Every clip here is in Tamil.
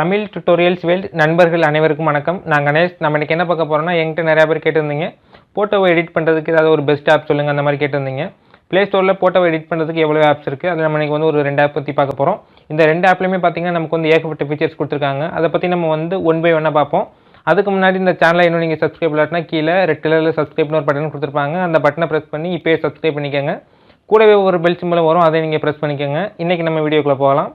தமிழ் டுட்டோரியல்ஸ் வேல்ட் நண்பர்கள் அனைவருக்கும் வணக்கம். நான் கணேஷ். நம்ம இன்னைக்கு என்ன பார்க்க போகிறோம்னா என்கிட்ட நிறையா பேர் கேட்டிருந்தீங்க. ஃபோட்டோவை எடிட் பண்ணுறதுக்கு ஏதாவது ஒரு பெஸ்ட் ஆப் சொல்லுங்கள் அந்த மாதிரி கேட்டிருந்தீங்க. ப்ளே ஸ்டோரில் ஃபோட்டோவை எடிட் பண்ணுறதுக்கு எவ்வளோ ஆப்ஸ் இருக்குது அதில் நம்ம இன்றைக்கி வந்து ஒரு ரெண்டு ஆப் பற்றி பார்க்க போகிறோம் இந்த ரெண்டு ஆப்லையுமே பார்த்தீங்கன்னா நமக்கு வந்து ஏகப்பட்ட ஃபீச்சர்ஸ் கொடுத்துருக்காங்க. அதை பற்றி நம்ம வந்து ஒன் பை ஒன்னாக பார்ப்போம். அதுக்கு முன்னாடி இந்த சேனலை இன்னும் நீங்கள் சப்ஸ்கிரைப் இல்லாட்டினா கீழே ரெட் கலரில் சப்ஸ்கிரைப்னு ஒரு பட்டன் கொடுத்துருப்பாங்க. அந்த பட்டனை ப்ரெஸ் பண்ணி இப்போயே சப்ஸ்கிரைப் பண்ணிக்கோங்க. கூடவே ஒரு பெல் சிம்பிளும் வரும். அதை நீங்கள் ப்ரெஸ் பண்ணிக்கோங்க. இன்றைக்கி நம்ம வீடியோக்குள்ளே போகலாம்.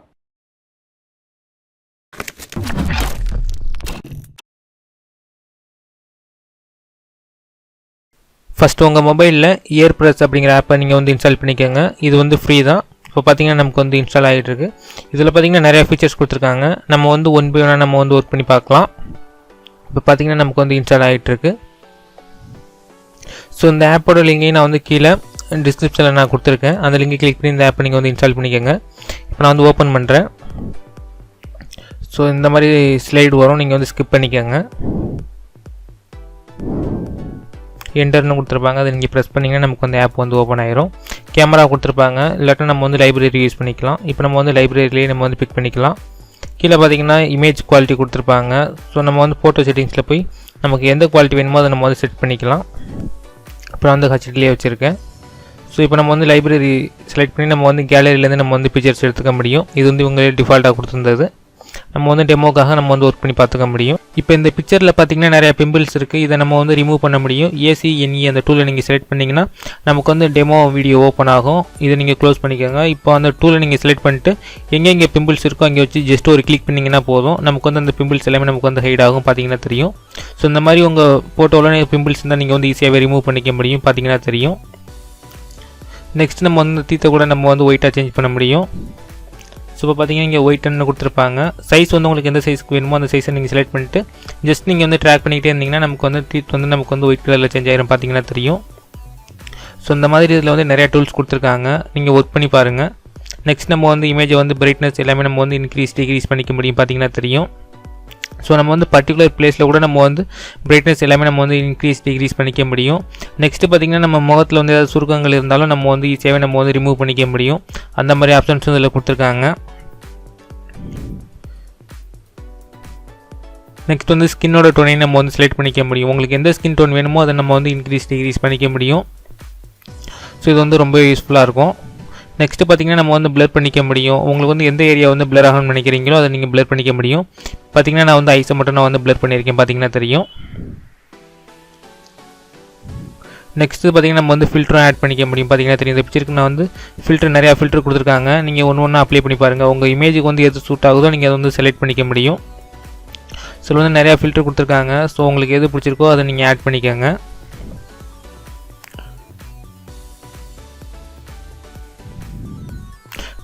ஃபஸ்ட்டு உங்கள் மொபைலில் இயர் ப்ரெஸ் அப்படிங்கிற ஆப்பை நீங்கள் வந்து இன்ஸ்டால் பண்ணிக்கோங்க. இது வந்து ஃப்ரீ தான். இப்போ பார்த்தீங்கன்னா நமக்கு வந்து இன்ஸ்டால் ஆகிட்டு இருக்கு இதில் பார்த்தீங்கன்னா நிறையா ஃபீச்சர்ஸ் கொடுத்துருக்காங்க. நம்ம வந்து ஒன் பை ஒன்னாக நம்ம வந்து ஒர்க் பண்ணி பார்க்கலாம். இப்போ பார்த்தீங்கன்னா நமக்கு வந்து இன்ஸ்டால் ஆகிட்டு இருக்கு ஸோ இந்த ஆப்போட லிங்கையும் நான் வந்து கீழே டிஸ்கிரிப்ஷனில் நான் கொடுத்துருக்கேன். அந்த லிங்கை கிளிக் பண்ணி இந்த ஆப்பை நீங்கள் வந்து இன்ஸ்டால் பண்ணிக்கோங்க. இப்போ நான் வந்து ஓப்பன் பண்ணுறேன் ஸோ இந்த மாதிரி ஸ்லைடு வரும். நீங்கள் வந்து ஸ்கிப் பண்ணிக்கோங்க. என்டர்னு கொடுத்துருப்பாங்க. அதை நீங்கள் ப்ரெஸ் பண்ணிங்கன்னா நமக்கு வந்து ஆப் வந்து ஓப்பன் ஆயிரும். கேமரா கொடுத்துருப்பாங்க. இல்லாட்டா நம்ம வந்து லைப்ரரி யூஸ் பண்ணிக்கலாம். இப்போ நம்ம வந்து லைப்ரரியிலேயே நம்ம வந்து பிக் பண்ணிக்கலாம். கீழே பார்த்தீங்கன்னா இமேஜ் குவாலிட்டி கொடுத்துருப்பாங்க. ஸோ நம்ம வந்து ஃபோட்டோ செட்டிங்ஸில் போய் நமக்கு எந்த குவாலிட்டி வேணுமோ அதை நம்ம வந்து செட் பண்ணிக்கலாம். அப்புறம் வந்து ஹச்டிலே வச்சுருக்கேன். ஸோ இப்போ நம்ம வந்து லைப்ரரி செலக்ட் பண்ணி நம்ம வந்து கேலரியிலேருந்து நம்ம வந்து பிக்சர்ஸ் எடுத்துக்க முடியும். இது வந்து இவங்களே டிஃபால்ட்டாக கொடுத்துருந்தது. நம்ம வந்து டெமோக்காக நம்ம வந்து ஒர்க் பண்ணி பார்த்துக்க முடியும். இப்போ இந்த பிக்சரில் பார்த்தீங்கன்னா நிறைய பிம்பிள்ஸ் இருக்குது இதை நம்ம வந்து ரிமூவ் பண்ண முடியும். ஏசி என்இ அந்த டூலை நீங்கள் செலக்ட் பண்ணிங்கன்னா நமக்கு வந்து டெமோ வீடியோ ஓப்பன் ஆகும். இதை நீங்கள் க்ளோஸ் பண்ணிக்கோங்க. இப்போ அந்த டூலை நீங்கள் செலக்ட் பண்ணிட்டு எங்கெங்கே பிம்பிள்ஸ் இருக்கோ அங்கே வச்சு ஜஸ்ட் ஒரு கிளிக் பண்ணிங்கன்னா போதும். நமக்கு வந்து அந்த பிம்பிள்ஸ் எல்லாமே நமக்கு வந்து ஹைட் ஆகும். பார்த்தீங்கன்னா தெரியும். ஸோ இந்த மாதிரி உங்கள் ஃபோட்டோவில் பிம்பிள்ஸ் இருந்தால் நீங்கள் வந்து ஈஸியாகவே ரிமூவ் பண்ணிக்க முடியும். பார்த்தீங்கன்னா தெரியும். நெக்ஸ்ட் நம்ம வந்து தீத்தை கூட நம்ம வந்து ஒயிட்டாக சேஞ்ச் பண்ண முடியும். ஸோ இப்போ பார்த்தீங்கன்னா இங்கே ஒயிட்னு கொடுத்துருப்பாங்க. சைஸ் வந்து உங்களுக்கு எந்த சைஸ்க்கு வேணுமோ அந்த சைஸை நீங்கள் செலக்ட் பண்ணிட்டு ஜஸ்ட் நீங்கள் வந்து ட்ராக் பண்ணிக்கிட்டே இருந்தீங்கன்னா நமக்கு வந்து டீத் வந்து நமக்கு வந்து ஒயிட் கலரில் சேஞ்ச் ஆகிரும் பார்த்தீங்கன்னா தெரியும். ஸோ இந்த மாதிரி இதில் வந்து நிறையா டூல்ஸ் கொடுத்துருக்காங்க. நீங்கள் ஒர்க் பண்ணி பாருங்கள் நெக்ஸ்ட் நம்ம வந்து இமேஜை வந்து பிரைட்னஸ் எல்லாமே நம்ம வந்து இன்க்ரீஸ் டிக்ரீஸ் பண்ணிக்க முடியும் பார்த்தீங்கன்னா தெரியும். ஸோ நம்ம வந்து பர்டிகுலர் பிளேஸில் கூட நம்ம வந்து பிரைட்னஸ் எல்லாமே நம்ம வந்து இன்க்ரீஸ் டிக்ரீஸ் பண்ணிக்க முடியும். நெக்ஸ்ட்டு பார்த்திங்கன்னா நம்ம முகத்தில் வந்து ஏதாவது சுருக்கங்கள் இருந்தாலும் நம்ம வந்து ஈஸியாகவே நம்ம வந்து ரிமூவ் பண்ணிக்க முடியும். அந்த மாதிரி ஆப்ஷன்ஸும் இதில் கொடுத்துருக்காங்க. நெக்ஸ்ட் வந்து ஸ்கின்னோட டோனை நம்ம வந்து செலக்ட் பண்ணிக்க முடியும். உங்களுக்கு எந்த ஸ்கின் டோன் வேணுமோ அதை நம்ம வந்து இன்க்ரீஸ் டிக்ரீஸ் பண்ணிக்க முடியும். ஸோ இது வந்து ரொம்ப யூஸ்ஃபுல்லாக இருக்கும். நெக்ஸ்ட்டு பார்த்தீங்கன்னா நம்ம வந்து பிளர் பண்ணிக்க முடியும். உங்களுக்கு வந்து எந்த ஏரியா வந்து பிளர் ஆகணும்னு நினைக்கிறீங்களோ அதை நீங்கள் பிளர் பண்ணிக்க முடியும். பார்த்தீங்கன்னா நான் வந்து ஐஸை மட்டும் நான் வந்து பிளர் பண்ணியிருக்கேன். பார்த்தீங்கன்னா தெரியும். நெக்ஸ்ட்டு பார்த்தீங்கன்னா நம்ம வந்து ஃபில்டரும் ஆட் பண்ணிக்க முடியும். பார்த்தீங்கன்னா தெரியும். இந்த பிக்சருக்கு நான் வந்து ஃபில்டர் நிறையா ஃபில்டர் கொடுத்துருக்காங்க. நீங்கள் ஒன்று ஒன்று அப்ளை பண்ணி பாருங்கள் உங்கள் இமேஜுக்கு வந்து எது சூட் ஆகுதோ நீங்கள் அதை வந்து செலக்ட் பண்ணிக்க முடியும். ஸோ வந்து நிறையா ஃபில்டர் கொடுத்துருக்காங்க. ஸோ உங்களுக்கு எது பிடிச்சிருக்கோ அதை நீங்கள் ஆட் பண்ணிக்கோங்க.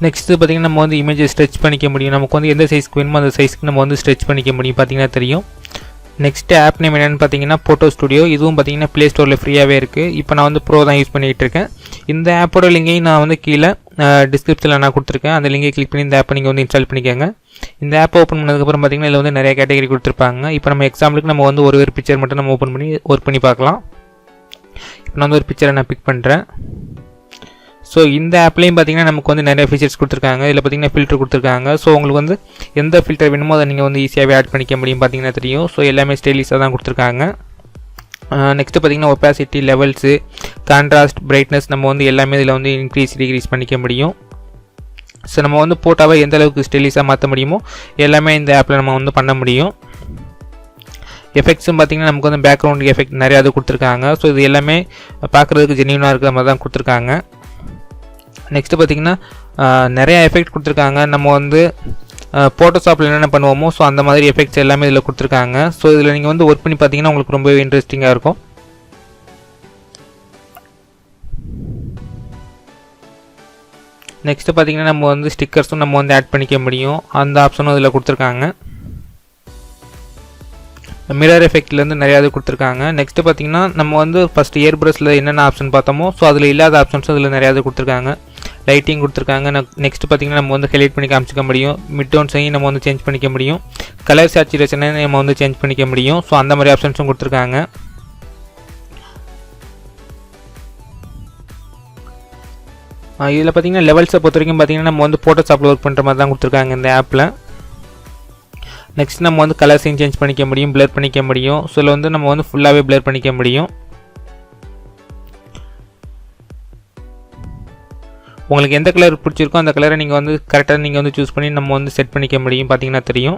நெக்ஸ்ட்டு பார்த்திங்கன்னா நம்ம வந்து இமேஜை ஸ்ட்ரெச் பண்ணிக்க முடியும். நமக்கு வந்து எந்த சைஸ்க்கு வேணுமோ அந்த சைஸ்க்கு நம்ம வந்து ஸ்ட்ரெச் பண்ணிக்க முடியும். பார்த்தீங்கன்னா தெரியும். நெக்ஸ்ட்டு ஆப் நேம் என்னென்னு பார்த்தீங்கன்னா ஃபோட்டோ ஸ்டுடியோ இதுவும் பார்த்தீங்கன்னா ப்ளே ஸ்டோரில் ஃப்ரீயாகவே இருக்குது இப்போ நான் வந்து ப்ரோ தான் யூஸ் பண்ணிகிட்டு இருக்கேன். இந்த ஆப்போட லிங்கையும் நான் வந்து கீழே டிஸ்கிரிப்ஷனில் நான் கொடுத்துருக்கேன். அந்த லிங்கை கிளிக் பண்ணி இந்த ஆப்பை நீங்கள் வந்து இன்ஸ்டால் பண்ணிக்கோங்க. இந்த ஆப் ஓப்பன் பண்ணதுக்கப்புறம் பார்த்தீங்கன்னா இதில் வந்து நிறைய கேட்டகரி கொடுத்துருப்பாங்க. இப்போ நம்ம எக்ஸாம்பிளுக்கு நம்ம வந்து ஒரு ஒரு பிக்சர் மட்டும் நம்ம ஓப்பன் பண்ணி ஒர்க் பண்ணி பார்க்கலாம். இப்போ நான் வந்து ஒரு பிக்சரை நான் பிக் பண்ணுறேன் ஸோ இந்த ஆப்லேயும் பார்த்தீங்கன்னா நமக்கு வந்து நிறைய ஃபீச்சர்ஸ் கொடுத்துருக்காங்க. இதில் பார்த்தீங்கன்னா ஃபில்டர் கொடுத்துருக்காங்க. ஸோ உங்களுக்கு வந்து எந்த ஃபில்டர் வேணுமோ அதை நீங்கள் வந்து ஈஸியாகவே ஆட் பண்ணிக்க முடியும் பார்த்தீங்கன்னா தெரியும். ஸோ எல்லாமே ஸ்டைலிஸாக தான் கொடுத்துருக்காங்க. நெக்ஸ்ட்டு பார்த்தீங்கன்னா ஒப்பாசிட்டி லெவல்ஸு கான்ட்ராஸ்ட் பிரைட்னஸ் நம்ம வந்து எல்லாமே இதில் வந்து இன்க்ரீஸ் டிக்ரீஸ் பண்ணிக்க முடியும். ஸோ நம்ம வந்து போட்டாவை எந்த அளவுக்கு ஸ்டைலிஸாக மாற்ற முடியுமோ எல்லாமே இந்த ஆப்பில் நம்ம வந்து பண்ண முடியும். எஃபெக்ட்ஸும் பார்த்திங்கன்னா நமக்கு வந்து பேக்ரவுண்ட் எஃபெக்ட் நிறையா அது கொடுத்துருக்காங்க. ஸோ இது எல்லாமே பார்க்குறதுக்கு ஜென்யூனாக இருக்கிற மாதிரி தான் கொடுத்துருக்காங்க. நெக்ஸ்ட்டு பார்த்திங்கன்னா நிறையா எஃபெக்ட் கொடுத்துருக்காங்க. நம்ம வந்து ஃபோட்டோஷாப்பில் என்னென்ன பண்ணுவோமோ ஸோ அந்த மாதிரி எஃபெக்ட்ஸ் எல்லாமே இதில் கொடுத்துருக்காங்க. ஸோ இதில் நீங்கள் வந்து ஒர்க் பண்ணி பார்த்தீங்கன்னா உங்களுக்கு ரொம்பவே இன்ட்ரெஸ்டிங்காக இருக்கும். நெக்ஸ்ட்டு பார்த்தீங்கன்னா நம்ம வந்து ஸ்டிக்கர்ஸும் நம்ம வந்து ஆட் பண்ணிக்க முடியும். அந்த ஆப்ஷனும் இதில் கொடுத்துருக்காங்க. மிரர் எஃபெக்ட்லேருந்து நிறையா இது கொடுத்துருக்காங்க. நெக்ஸ்ட்டு பார்த்தீங்கன்னா நம்ம வந்து ஃபஸ்ட் இயர் ப்ரஷில் என்னென்ன ஆப்ஷன் பார்த்தோமோ ஸோ அதில் இல்லாத ஆப்ஷன்ஸும் இதில் நிறையா இது கொடுத்துருக்காங்க. லைட்டிங் கொடுத்துருக்காங்க. நெக்ஸ்ட் பார்த்திங்கன்னா நம்ம வந்து ஹைலைட் பண்ணி காமிச்சிக்க முடியும். மிட் டோன்ஸையும் நம்ம வந்து சேஞ்ச் பண்ணிக்க முடியும். கலர் சேச்சுரேஷனை நம்ம வந்து சேஞ்ச் பண்ணிக்க முடியும். ஸோ அந்த மாதிரி ஆப்ஷன்ஸும் கொடுத்துருக்காங்க. இதில் பார்த்தீங்கன்னா லெவல்ஸை பொறுத்த வரைக்கும் பார்த்தீங்கன்னா நம்ம வந்து ஃபோட்டோஷாப்பில் ஒர்க் பண்ணுற மாதிரி தான் கொடுத்துருக்காங்க இந்த ஆப்பில் நெக்ஸ்ட் நம்ம வந்து கலர்ஸையும் சேஞ்ச் பண்ணிக்க முடியும் பிளர் பண்ணிக்க முடியும். ஸோ இதில் வந்து நம்ம வந்து ஃபுல்லாகவே பிளர் பண்ணிக்க முடியும். உங்களுக்கு எந்த கலர் பிடிச்சிருக்கோ அந்த கலரை நீங்கள் வந்து கரெக்டாக நீங்கள் வந்து சூஸ் பண்ணி நம்ம வந்து செட் பண்ணிக்க முடியும் பார்த்தீங்கன்னா தெரியும்.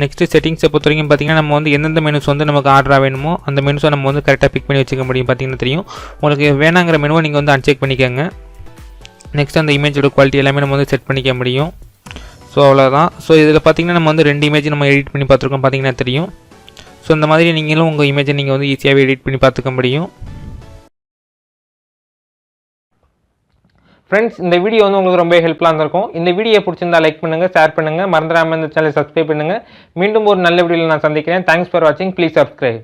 நெக்ஸ்ட்டு செட்டிங்ஸை பொறுத்த வரைக்கும் பார்த்தீங்கன்னா நம்ம வந்து எந்தெந்த மெனுஸ் வந்து நமக்கு ஆர்டராக வேணுமோ அந்த மெனுஸை நம்ம வந்து கரெக்டாக பிக் பண்ணி வச்சுக்க முடியும் பார்த்தீங்கன்னா தெரியும். உங்களுக்கு வேணாங்கிற மெனுவை நீங்கள் வந்து அன்செக் பண்ணிக்கோங்க. நெக்ஸ்ட் அந்த இமேஜோட குவாலிட்டி எல்லாமே நம்ம வந்து செட் பண்ணிக்க முடியும். ஸோ அவ்வளோதான் ஸோ இதில் பார்த்தீங்கன்னா நம்ம வந்து ரெண்டு இமேஜ் நம்ம எடிட் பண்ணி பார்த்துருக்கோம் பார்த்தீங்கன்னா தெரியும். ஸோ இந்த மாதிரி நீங்களும் உங்கள் இமேஜை நீங்கள் வந்து ஈஸியாகவே எடிட் பண்ணி பார்த்துக்க முடியும். ஃப்ரெண்ட்ஸ் இந்த வீடியோ வந்து உங்களுக்கு ரொம்ப ஹெல்ப்ஃபுல்லாக இருந்திருக்கும். இந்த வீடியோ பிடிச்சிருந்தா லைக் பண்ணுங்கள் ஷேர் பண்ணுங்கள் மறந்துடாமல் இந்த சேனலை சப்ஸ்கிரைப் பண்ணுங்கள் மீண்டும் ஒரு நல்ல வீடியோவில் நான் சந்திக்கிறேன். தேங்க்ஸ் ஃபார் வாட்சிங் ப்ளீஸ் சப்ஸ்கிரைப்